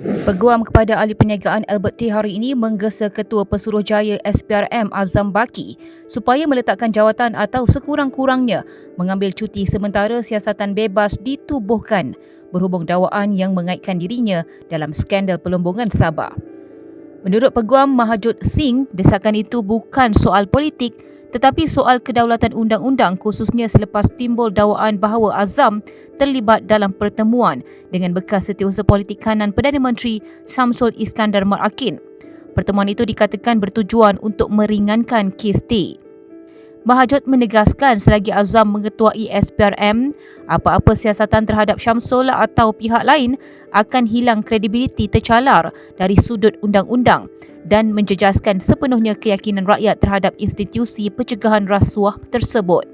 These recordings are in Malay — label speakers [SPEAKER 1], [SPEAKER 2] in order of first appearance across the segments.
[SPEAKER 1] Peguam kepada ahli perniagaan Albert T hari ini menggesa Ketua Pesuruhjaya SPRM Azam Baki supaya meletakkan jawatan atau sekurang-kurangnya mengambil cuti sementara siasatan bebas ditubuhkan berhubung dakwaan yang mengaitkan dirinya dalam skandal pelombongan Sabah. Menurut Peguam Mahajud Singh, desakan itu bukan soal politik tetapi soal kedaulatan undang-undang khususnya selepas timbul dakwaan bahawa Azam terlibat dalam pertemuan dengan bekas setiausaha politik kanan Perdana Menteri Samsul Iskandar Marakin. Pertemuan itu dikatakan bertujuan untuk meringankan kes T. Mahajud menegaskan selagi Azam mengetuai SPRM, apa-apa siasatan terhadap Syamsul atau pihak lain akan hilang kredibiliti tercalar dari sudut undang-undang dan menjejaskan sepenuhnya keyakinan rakyat terhadap institusi pencegahan rasuah tersebut.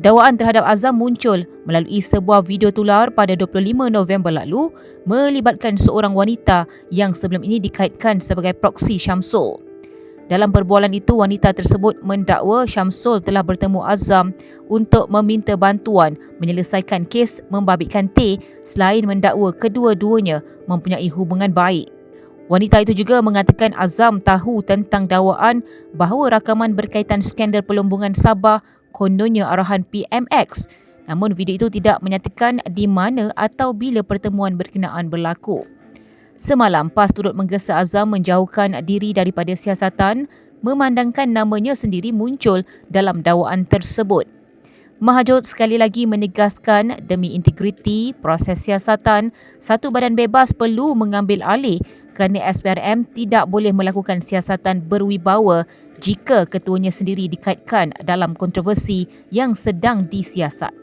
[SPEAKER 1] Dakwaan terhadap Azam muncul melalui sebuah video tular pada 25 November lalu melibatkan seorang wanita yang sebelum ini dikaitkan sebagai proksi Syamsul. Dalam perbualan itu, wanita tersebut mendakwa Syamsul telah bertemu Azam untuk meminta bantuan menyelesaikan kes membabitkan T selain mendakwa kedua-duanya mempunyai hubungan baik. Wanita itu juga mengatakan Azam tahu tentang dakwaan bahawa rakaman berkaitan skandal pelombongan Sabah kononnya arahan PMX namun video itu tidak menyatakan di mana atau bila pertemuan berkenaan berlaku. Semalam, PAS turut menggesa Azam menjauhkan diri daripada siasatan memandangkan namanya sendiri muncul dalam dakwaan tersebut. Mahajud sekali lagi menegaskan demi integriti proses siasatan, satu badan bebas perlu mengambil alih kerana SPRM tidak boleh melakukan siasatan berwibawa jika ketuanya sendiri dikaitkan dalam kontroversi yang sedang disiasat.